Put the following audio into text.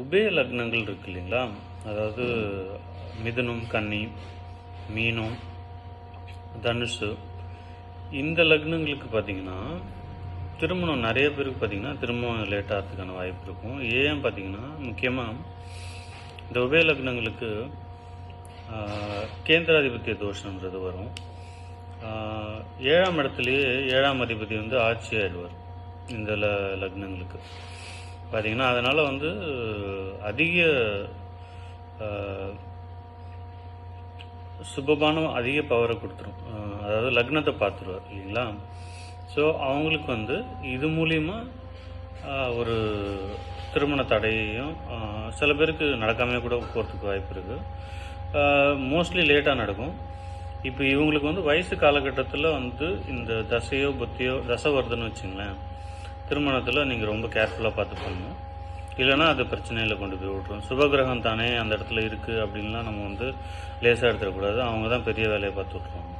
உபய லக்னங்கள் இருக்கு இல்லைங்களா? அதாவது மிதுனம் கன்னி மீனம் தனுஷு இந்த லக்னங்களுக்கு பார்த்தீங்கன்னா திருமணம் நிறைய பேருக்கு பார்த்தீங்கன்னா திருமணம் லேட் ஆகிறதுக்கான வாய்ப்பு இருக்கும். ஏன் பார்த்தீங்கன்னா முக்கியமாக இந்த உபய லக்னங்களுக்கு கேந்திராதிபத்திய தோஷன்றது வரும். ஏழாம் இடத்துலையே ஏழாம் அதிபதி வந்து ஆட்சி ஆயிடுவார் இந்த ல லக்னங்களுக்கு. பார்த்தீங்கன்னா அதனால் வந்து அதிக சுபபானம் சுபமான அதிக பவரை கொடுத்துரும். அதாவது லக்னத்தை பார்த்துருவார் இல்லைங்களா? ஸோ அவங்களுக்கு வந்து இது மூலிமா ஒரு திருமண தடையையும் சில பேருக்கு நடக்காமே கூட போகிறதுக்கு வாய்ப்பு இருக்குது மோஸ்ட்லி லேட்டாக நடக்கும். இப்போ இவங்களுக்கு வந்து வயசு காலகட்டத்தில் வந்து இந்த தசையோ புத்தியோ தசை வருதுன்னு வச்சுங்களேன் திருமணத்தில் நீங்கள் ரொம்ப கேர்ஃபுல்லாக பார்த்து பண்ணணும் இல்லைன்னா அது பிரச்சனையில் கொண்டு போய் விட்ரும் சுபகிரகம் தானே அந்த இடத்துல இருக்குது அப்படின்லாம் நம்ம வந்து லேசாக எடுத்துடக்கூடாது. அவங்க தான் பெரிய வேலையை பார்த்து விட்ருவாங்க